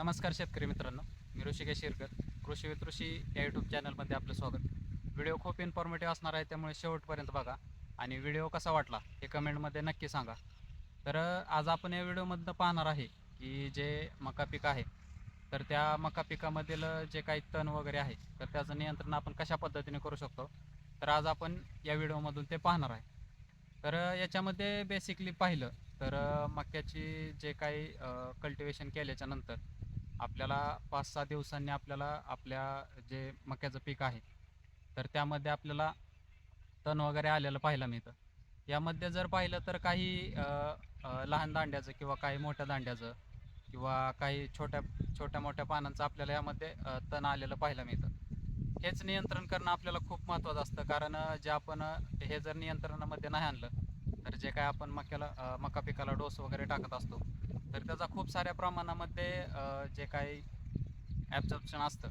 नमस्कार शेतकरी मित्रांनो मी ऋषिका शिरकर कृषी विथ ऋषी या यूट्यूब चॅनलमध्ये आपलं स्वागत. व्हिडिओ खूप इन्फॉर्मेटिव्ह असणार आहे त्यामुळे शेवटपर्यंत बघा. आणि व्हिडिओ कसा वाटला हे कमेंटमध्ये नक्की सांगा. तर आज आपण या व्हिडिओमधनं पाहणार आहे की जे मका पीक आहे तर त्या मका पिकामधील जे काही तण वगैरे आहे तर त्याचं नियंत्रण आपण कशा पद्धतीने करू शकतो? तर आज आपण या व्हिडिओमधून ते पाहणार आहे. तर याच्यामध्ये बेसिकली पाहिलं तर मक्याची जे काही कल्टिवेशन केल्याच्यानंतर आपल्याला पाच सहा दिवसांनी आपल्याला आपल्या जे मक्याचं पीक आहे तर त्यामध्ये आपल्याला तण वगैरे आलेलं पाहायला मिळतं. यामध्ये जर पाहिलं तर काही लहान दांड्याचं किंवा काही मोठ्या दांड्याचं किंवा काही छोट्या छोट्या मोठ्या पानांचं आपल्याला यामध्ये तण आलेलं पाहायला मिळतं. हेच नियंत्रण करणं आपल्याला खूप महत्त्वाचं असतं. कारण जे आपण हे जर नियंत्रणामध्ये नाही आणलं तर जे काय आपण मक्याला मका पिकाला डोस वगैरे टाकत असतो तर त्याचा खूप साऱ्या प्रमाणामध्ये जे काही ॲब्झॉर्प्शन असतं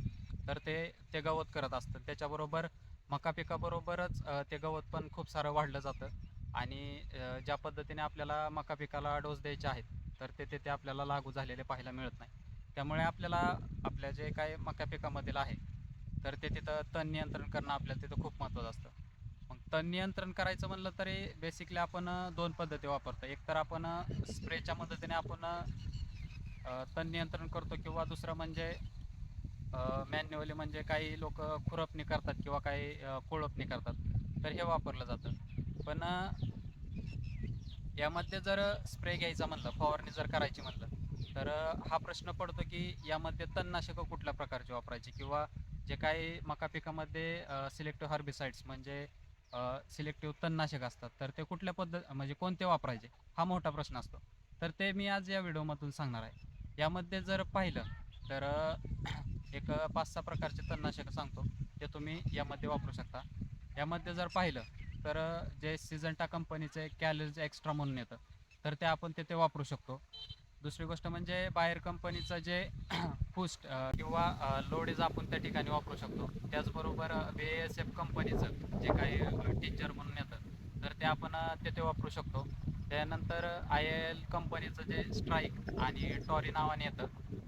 तर ते ते गवत करत असतं. त्याच्याबरोबर मका पिकाबरोबरच ते गवत पण खूप सारं वाढलं जातं. आणि ज्या पद्धतीने आपल्याला मका पिकाला डोस द्यायचे आहेत तर ते ते आपल्याला लागू झालेले पाहायला मिळत नाही. त्यामुळे आपल्याला आपल्या जे काही मका पिकामधील आहे तर ते तिथं तण नियंत्रण करणं आपल्याला तिथं खूप महत्त्वाचं असतं. तर तण नियंत्रण करायचं म्हणलं तरी बेसिकली आपण दोन पद्धती वापरतो. एक तर आपण स्प्रेच्या मदतीने आपण तण नियंत्रण करतो किंवा दुसरं म्हणजे मॅन्युअली म्हणजे काही लोक खुरपणी करतात किंवा काही कोळपणी करतात. तर हे वापरलं जातं. पण यामध्ये जर स्प्रे घ्यायचा म्हणलं फवारणी जर करायची म्हणलं तर हा प्रश्न पडतो की यामध्ये तणनाशकं कुठल्या प्रकारची वापरायची? किंवा जे काही मका पिकामध्ये सिलेक्टिव्ह हर्बिसाइड्स म्हणजे सिलेक्टिव्ह तणनाशक असतात. तर ते कुठल्या पद्धत म्हणजे कोणते वापरायचे? हा मोठा प्रश्न असतो. तर ते मी आज या व्हिडिओमधून सांगणार आहे. यामध्ये जर पाहिलं तर एक पाच सहा प्रकारचे तणनाशक सांगतो. ते तुम्ही यामध्ये वापरू शकता. यामध्ये जर पाहिलं तर जे सिजंटा कंपनीचे कॅलरीज एक्स्ट्रा म्हणून येतं. तर ते आपण तिथे वापरू शकतो. दुसरी गोष्ट म्हणजे बाहेर कंपनीचं जे फुस्ट किंवा लोडेज आपण त्या ठिकाणी वापरू शकतो. त्याचबरोबर बी एस एफ कंपनीचं जे काही टीचर म्हणून येतं तर ते आपण तेथे तिथे वापरू शकतो. त्यानंतर आय एल कंपनीचं जे स्ट्राईक आणि टॉरी नावाने येतं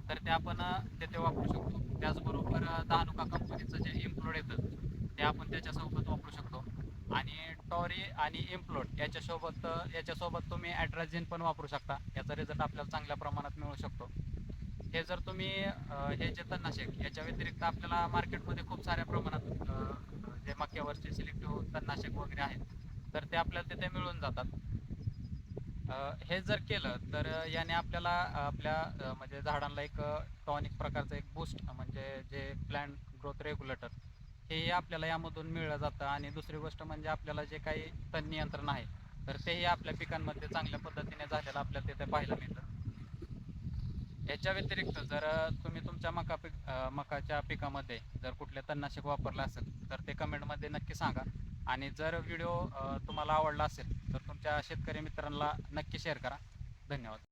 तर ते आपण तेथे तिथे वापरू शकतो. त्याचबरोबर दानुका कंपनीचं जे इम्प्लोड येतं ते आपण त्याच्यासोबत वापरू शकतो. टॉरी आणि इम्प्लोट याच्यासोबत याच्यासोबत तुम्ही ॲड्राझिन पण वापरू शकता. याचा रिझल्ट आपल्याला चांगल्या प्रमाणात मिळू शकतो. हे जर तुम्ही हे जे तणनाशक याच्या व्यतिरिक्त आपल्याला मार्केटमध्ये खूप साऱ्या प्रमाणात जे मक्यावरचे सिलेक्टिव्ह तणनाशक वगैरे आहेत तर ते आपल्याला तिथे मिळून जातात. हे जर केलं तर याने आपल्याला आपल्या म्हणजे झाडांना एक टॉनिक प्रकारचं एक बूस्ट म्हणजे जे प्लॅन ग्रोथ रेग्युलेटर हेही आपल्याला यामधून मिळलं जातं. आणि दुसरी गोष्ट म्हणजे आपल्याला जे काही तण नियंत्रण आहे तर तेही आपल्या पिकांमध्ये चांगल्या पद्धतीने झालेलं आपल्याला तिथे पाहायला मिळतं. याच्या व्यतिरिक्त जर तुम्ही तुमच्या मका पिक मकाच्या पिकामध्ये जर कुठले तणनाशक वापरलं असेल तर ते कमेंटमध्ये नक्की सांगा. आणि जर व्हिडिओ तुम्हाला आवडला असेल तर तुमच्या शेतकरी मित्रांना नक्की शेअर करा. धन्यवाद.